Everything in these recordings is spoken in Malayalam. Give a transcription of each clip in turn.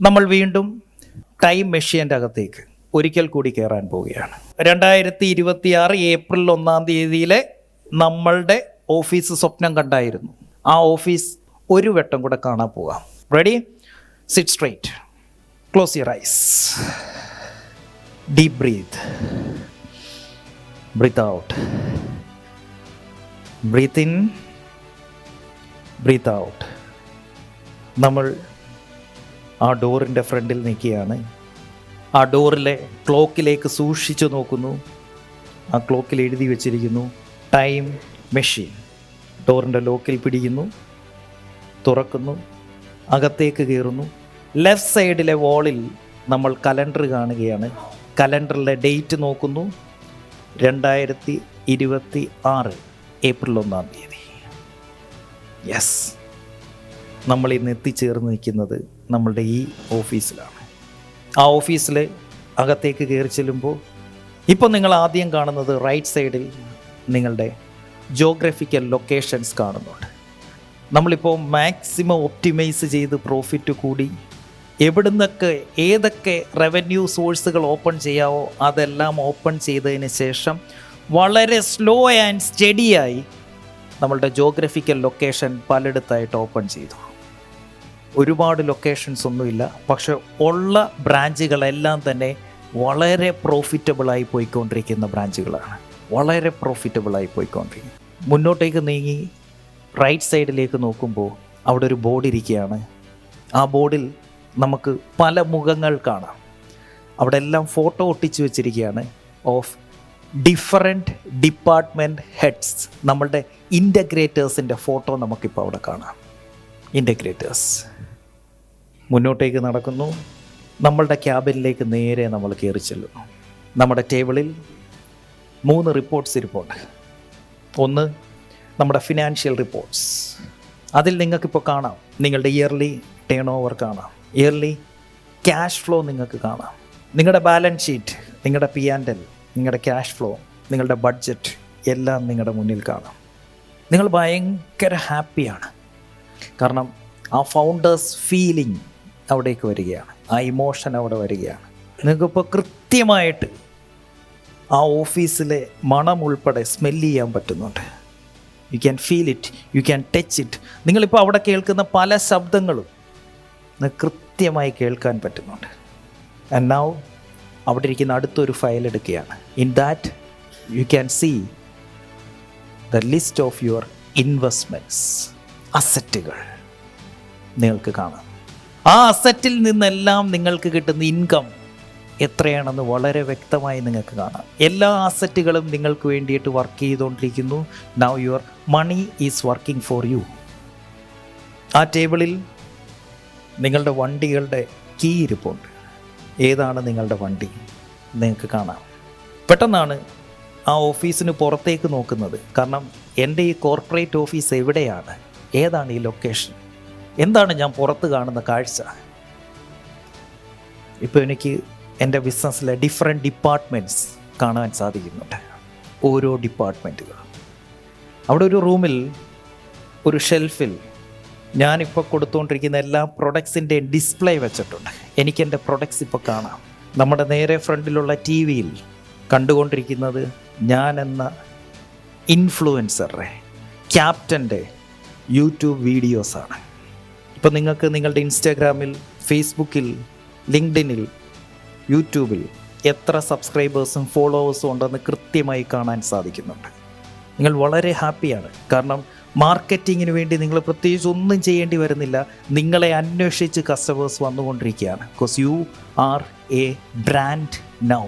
നമ്മൾ വീണ്ടും ടൈം മെഷീന്റെ അകത്തേക്ക് ഒരിക്കൽ കൂടി കയറാൻ പോവുകയാണ്. രണ്ടായിരത്തി ഇരുപത്തി ആറ് ഏപ്രിൽ ഒന്നാം തീയതിയിലെ നമ്മളുടെ ഓഫീസ് സ്വപ്നം കണ്ടായിരുന്നു. ആ ഓഫീസ് ഒരു വട്ടം കൂടെ കാണാൻ പോകാം. Ready sit straight close your eyes deep breath breathe out breathe in breathe out നമ്മൾ ആ ഡോറിന്റെ ഫ്രണ്ടിൽ നിൽക്കുകയാണ്. ആ ഡോറിലെ ക്ലോക്കിലേക്ക് സൂക്ഷിച്ചു നോക്കുന്നു. ആ ക്ലോക്കിൽ എഴുതി വെച്ചിരിക്കുന്നു ടൈം മെഷീൻ. ഡോറിന്റെ ലോക്കിൽ പിടിക്കുന്നു തുറക്കുന്നു അകത്തേക്ക് കയറുന്നു. ലെഫ്റ്റ് സൈഡിലെ വാളിൽ നമ്മൾ കലണ്ടർ കാണുകയാണ്. കലണ്ടറിലെ ഡേറ്റ് നോക്കുന്നു രണ്ടായിരത്തി ഇരുപത്തി ആറ് ഏപ്രിൽ ഒന്നാം തീയതി. യെസ്. നമ്മൾ ഇന്ന് എത്തിച്ചേർന്ന് നിൽക്കുന്നത് നമ്മളുടെ ഈ ഓഫീസിലാണ്. ആ ഓഫീസിൽ അകത്തേക്ക് കയറി ചെല്ലുമ്പോൾ ഇപ്പോൾ നിങ്ങൾ ആദ്യം കാണുന്നത് റൈറ്റ് സൈഡിൽ നിങ്ങളുടെ ജോഗ്രഫിക്കൽ ലൊക്കേഷൻസ് കാണുന്നുണ്ട്. നമ്മളിപ്പോൾ മാക്സിമം ഒപ്റ്റിമൈസ് ചെയ്ത് പ്രോഫിറ്റ് കൂടി എവിടുന്നൊക്കെ ഏതൊക്കെ റവന്യൂ സോഴ്സുകൾ ഓപ്പൺ ചെയ്യാവോ അതെല്ലാം ഓപ്പൺ ചെയ്തതിന് ശേഷം വളരെ സ്ലോ ആൻഡ് സ്റ്റഡിയായി നമ്മളുടെ ജോഗ്രഫിക്കൽ ലൊക്കേഷൻ പലയിടത്തായിട്ട് ഓപ്പൺ ചെയ്തു. ഒരുപാട് ലൊക്കേഷൻസ് ഒന്നുമില്ല. പക്ഷെ ഉള്ള ബ്രാഞ്ചുകളെല്ലാം തന്നെ വളരെ പ്രോഫിറ്റബിളായി പോയിക്കൊണ്ടിരിക്കുന്ന ബ്രാഞ്ചുകളാണ് വളരെ പ്രോഫിറ്റബിളായി പോയിക്കൊണ്ടിരിക്കും മുന്നോട്ടേക്ക് നീങ്ങി റൈറ്റ് സൈഡിലേക്ക് നോക്കുമ്പോൾ അവിടെ ഒരു ബോർഡ് ഇരിക്കുകയാണ്. ആ ബോർഡിൽ നമുക്ക് പല മുഖങ്ങൾ കാണാം. അവിടെ എല്ലാം ഫോട്ടോ ഒട്ടിച്ചു വെച്ചിരിക്കുകയാണ്. ഓഫ് ഡിഫറെന്റ് ഡിപ്പാർട്ട്മെന്റ് ഹെഡ്സ് നമ്മളുടെ ഇന്റഗ്രേറ്റേഴ്സിന്റെ ഫോട്ടോ നമുക്കിപ്പോൾ അവിടെ കാണാം. ഇന്റഗ്രേറ്റേഴ്സ് മുന്നോട്ടേക്ക് നടക്കുന്നു. നമ്മളുടെ ക്യാബിനിലേക്ക് നേരെ നമ്മൾ കയറി ചെല്ലുന്നു നമ്മുടെ ടേബിളിൽ മൂന്ന് റിപ്പോർട്ട്സ് ഇരിപ്പുണ്ട്. ഒന്ന് നമ്മുടെ ഫിനാൻഷ്യൽ റിപ്പോർട്ട്സ് അതിൽ നിങ്ങൾക്കിപ്പോൾ കാണാം. നിങ്ങളുടെ ഇയർലി ടേൺ ഓവർ കാണാം. ഇയർലി ക്യാഷ് ഫ്ലോ നിങ്ങൾക്ക് കാണാം. നിങ്ങളുടെ ബാലൻസ് ഷീറ്റ് നിങ്ങളുടെ പി ആൻഡ് എൽ നിങ്ങളുടെ ക്യാഷ് ഫ്ലോ നിങ്ങളുടെ ബഡ്ജറ്റ് എല്ലാം നിങ്ങളുടെ മുന്നിൽ കാണാം. നിങ്ങൾ ഭയങ്കര ഹാപ്പിയാണ് കാരണം ആ ഫൗണ്ടേഴ്സ് ഫീലിംഗ് അവിടേക്ക് വരികയാണ്. ആ ഇമോഷൻ അവിടെ വരികയാണ്. നിങ്ങൾക്കിപ്പോൾ കൃത്യമായിട്ട് ആ ഓഫീസിലെ മണം ഉൾപ്പെടെ സ്മെല്ല് ചെയ്യാൻ പറ്റുന്നുണ്ട്. You can feel it you can touch it നിങ്ങളിപ്പോൾ അവിടെ കേൾക്കുന്ന പല ശബ്ദങ്ങളും കൃത്യമായി കേൾക്കാൻ പറ്റുന്നുണ്ട്. ആൻഡ് നൗ അവിടെ ഇരിക്കുന്ന അടുത്തൊരു ഫയൽ എടുക്കുകയാണ്. In that you can see the list of your investments അസറ്റുകൾ നിങ്ങൾക്ക് കാണാം. ആ അസറ്റിൽ നിന്നെല്ലാം നിങ്ങൾക്ക് കിട്ടുന്ന ഇൻകം എത്രയാണെന്ന് വളരെ വ്യക്തമായി നിങ്ങൾക്ക് കാണാം. എല്ലാ അസറ്റുകളും നിങ്ങൾക്ക് വേണ്ടിയിട്ട് വർക്ക് ചെയ്തുകൊണ്ടിരിക്കുന്നു. Now your money is working for you ആ ടേബിളിൽ നിങ്ങളുടെ വണ്ടികളുടെ കീ ഇരിപ്പുണ്ട്. ഏതാണ് നിങ്ങളുടെ വണ്ടി? നിങ്ങൾക്ക് കാണാം. പെട്ടെന്നാണ് ആ ഓഫീസിന് പുറത്തേക്ക് നോക്കുന്നത്. കാരണം എന്റെ ഈ കോർപ്പറേറ്റ് ഓഫീസ് എവിടെയാണ്? ഏതാണ് ഈ ലൊക്കേഷൻ എന്താണ് ഞാൻ പുറത്ത് കാണുന്ന കാഴ്ച? ഇപ്പോൾ എനിക്ക് എന്റെ ബിസിനസ്സിലെ ഡിഫറെന്റ് ഡിപ്പാർട്ട്മെന്റ്സ് കാണാൻ സാധിക്കുന്നുണ്ട്. ഓരോ ഡിപ്പാർട്ട്മെന്റുകൾ അവിടെ ഒരു റൂമിൽ ഒരു ഷെൽഫിൽ ഞാനിപ്പോൾ കൊടുത്തുകൊണ്ടിരിക്കുന്ന എല്ലാ പ്രൊഡക്ട്സിന്റെ ഡിസ്പ്ലേ വെച്ചിട്ടുണ്ട്. എനിക്ക് എന്റെ പ്രൊഡക്ട്സ് ഇപ്പോൾ കാണാം. നമ്മുടെ നേരെ ഫ്രണ്ടിലുള്ള ടി വിയിൽ കണ്ടുകൊണ്ടിരിക്കുന്നത് ഞാൻ എന്ന ഇൻഫ്ലുവൻസറുടെ ക്യാപ്റ്റന്റെ യൂട്യൂബ് വീഡിയോസാണ്. ഇപ്പോൾ നിങ്ങൾക്ക് നിങ്ങളുടെ ഇൻസ്റ്റാഗ്രാമിൽ ഫേസ്ബുക്കിൽ ലിങ്ക്ഡിനിൽ യൂട്യൂബിൽ എത്ര സബ്സ്ക്രൈബേഴ്സും ഫോളോവേഴ്സും ഉണ്ടെന്ന് കൃത്യമായി കാണാൻ സാധിക്കുന്നുണ്ട്. നിങ്ങൾ വളരെ ഹാപ്പിയാണ്. കാരണം മാർക്കറ്റിങ്ങിന് വേണ്ടി നിങ്ങൾ പ്രത്യേകിച്ച് ഒന്നും ചെയ്യേണ്ടി വരുന്നില്ല. നിങ്ങളെ അന്വേഷിച്ച് കസ്റ്റമേഴ്സ് വന്നുകൊണ്ടിരിക്കുകയാണ്. Because you are a brand now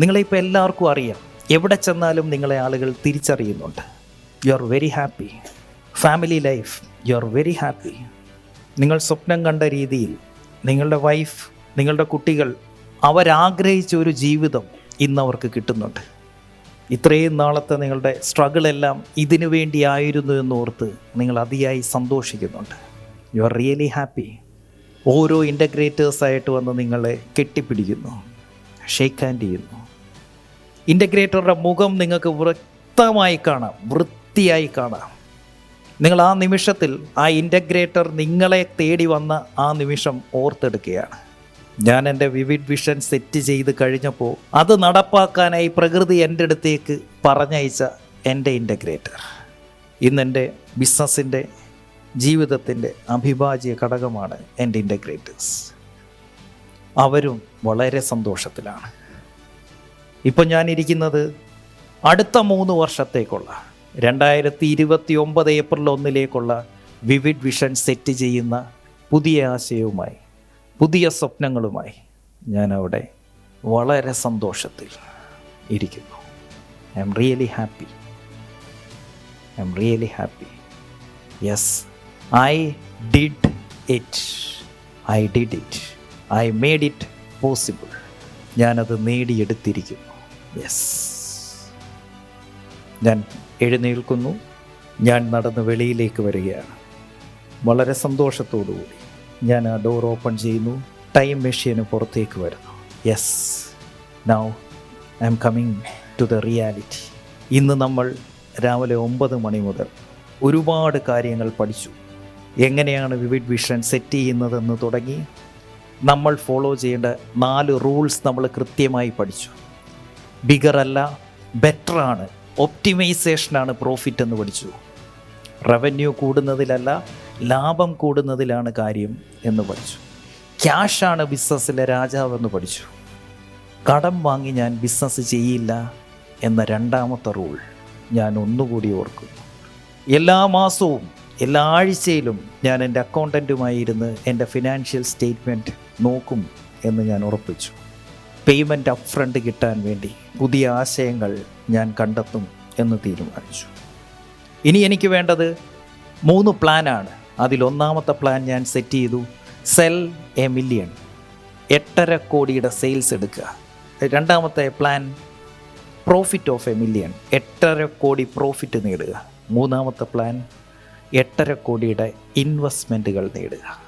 നിങ്ങളെ ഇപ്പോൾ എല്ലാവർക്കും അറിയാം. എവിടെ ചെന്നാലും നിങ്ങളെ ആളുകൾ തിരിച്ചറിയുന്നുണ്ട്. You are very happy family life you are very happy നിങ്ങൾ സ്വപ്നം കണ്ട രീതിയിൽ നിങ്ങളുടെ വൈഫ് നിങ്ങളുടെ കുട്ടികൾ അവരാഗ്രഹിച്ച ഒരു ജീവിതം ഇന്ന് അവർക്ക് കിട്ടുന്നുണ്ട്. ഇത്രയും നാളത്തെ നിങ്ങളുടെ സ്ട്രഗിൾ എല്ലാം ഇതിനു വേണ്ടിയായിരുന്നു എന്നോർത്ത് നിങ്ങൾ അതിയായി സന്തോഷിക്കുന്നുണ്ട്. യു ആർ റിയലി ഹാപ്പി ഓരോ ഇന്റഗ്രേറ്റേഴ്സായിട്ട് വന്ന് നിങ്ങളെ കെട്ടിപ്പിടിക്കുന്നു ഷേക്ക് ഹാൻഡ് ചെയ്യുന്നു. ഇന്റഗ്രേറ്ററുടെ മുഖം നിങ്ങൾക്ക് വ്യക്തമായി കാണാം വൃത്തിയായി കാണാം. നിങ്ങൾ ആ നിമിഷത്തിൽ ആ ഇന്റഗ്രേറ്റർ നിങ്ങളെ തേടി വന്ന ആ നിമിഷം ഓർത്തെടുക്കുകയാണ്. ഞാൻ എന്റെ വിവിഡ് വിഷൻ സെറ്റ് ചെയ്ത് കഴിഞ്ഞപ്പോൾ അത് നടപ്പാക്കാനായി പ്രകൃതി എന്റെ അടുത്തേക്ക് പറഞ്ഞയച്ച എന്റെ ഇന്റഗ്രേറ്റർ ഇന്നെന്റെ ബിസിനസ്സിന്റെ ജീവിതത്തിന്റെ അഭിഭാജ്യ ഘടകമാണ് എന്റെ ഇന്റഗ്രേറ്റേഴ്സ് അവരും വളരെ സന്തോഷത്തിലാണ്. ഇപ്പം ഞാനിരിക്കുന്നത് അടുത്ത മൂന്ന് വർഷത്തേക്കുള്ള രണ്ടായിരത്തി ഇരുപത്തി ഒമ്പത് ഏപ്രിൽ ഒന്നിലേക്കുള്ള വിവിഡ് വിഷൻ സെറ്റ് ചെയ്യുന്ന പുതിയ ആശയവുമായി പുതിയ സ്വപ്നങ്ങളുമായി ഞാൻ അവിടെ വളരെ സന്തോഷത്തിൽ ഇരിക്കുന്നു. I'm really happy I'm really happy yes I did it I did it I made it possible ഞാനത് നേടിയെടുത്തിരിക്കുന്നു. യെസ് ഞാൻ എഴുന്നേൽക്കുന്നു. ഞാൻ നടന്ന് വെളിയിലേക്ക് വരികയാണ്. വളരെ സന്തോഷത്തോടുകൂടി ഞാൻ ആ ഡോർ ഓപ്പൺ ചെയ്യുന്നു. ടൈം മെഷീന് പുറത്തേക്ക് വരുന്നു. Yes now I'm coming to the reality ഇന്ന് നമ്മൾ രാവിലെ ഒമ്പത് മണി മുതൽ ഒരുപാട് കാര്യങ്ങൾ പഠിച്ചു. എങ്ങനെയാണ് വിവിഡ് വിഷൻ സെറ്റ് ചെയ്യുന്നതെന്ന് തുടങ്ങി. നമ്മൾ ഫോളോ ചെയ്യേണ്ട നാല് റൂൾസ് നമ്മൾ കൃത്യമായി പഠിച്ചു. ബിഗർ അല്ല ബെറ്റർ ആണ്. ഒപ്റ്റിമൈസേഷനാണ് പ്രോഫിറ്റ് എന്ന് പഠിച്ചു. റവന്യൂ കൂടുന്നതിലല്ല ലാഭം കൂടുന്നതിലാണ് കാര്യം എന്ന് പഠിച്ചു. ക്യാഷാണ് ബിസിനസ്സിലെ രാജാവെന്ന് പഠിച്ചു. കടം വാങ്ങി ഞാൻ ബിസിനസ് ചെയ്യില്ല എന്ന രണ്ടാമത്തെ റൂൾ ഞാൻ ഒന്നുകൂടി ഓർക്കുന്നു. എല്ലാ മാസവും എല്ലാ ആഴ്ചയിലും ഞാൻ എന്റെ അക്കൗണ്ടന്റുമായി ഇരുന്ന് എന്റെ ഫിനാൻഷ്യൽ സ്റ്റേറ്റ്മെന്റ് നോക്കും എന്ന് ഞാൻ ഉറപ്പിച്ചു. പേയ്മെന്റ് അപ്പ് ഫ്രണ്ട് കിട്ടാൻ വേണ്ടി പുതിയ ആശയങ്ങൾ ഞാൻ കണ്ടെത്തും എന്ന് തീരുമാനിച്ചു. ഇനി എനിക്ക് വേണ്ടത് മൂന്ന് പ്ലാനാണ് അതിലൊന്നാമത്തെ പ്ലാൻ ഞാൻ സെറ്റ് ചെയ്തു. സെൽ എ മില്യൺ എട്ടര കോടിയുടെ സെയിൽസ് എടുക്കുക. രണ്ടാമത്തെ plan profit of a million എട്ടര കോടി പ്രോഫിറ്റ് നേടുക. മൂന്നാമത്തെ പ്ലാൻ എട്ടര കോടിയുടെ ഇൻവെസ്റ്റ്മെന്റുകൾ നേടുക.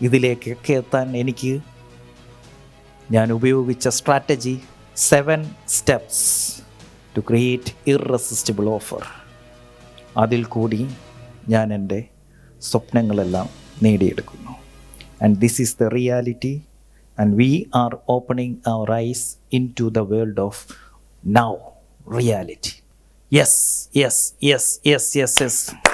ഇതിലേക്കൊക്കെ എത്താൻ എനിക്ക് ഞാൻ ഉപയോഗിച്ച strategy seven steps to create irresistible offer അതിൽ കൂടി ഞാൻ എന്റെ സ്വപ്നങ്ങളെല്ലാം നേടിയെടുക്കുന്നു. And this is the reality and we are opening our eyes into the world of now reality yes yes yes yes yes yes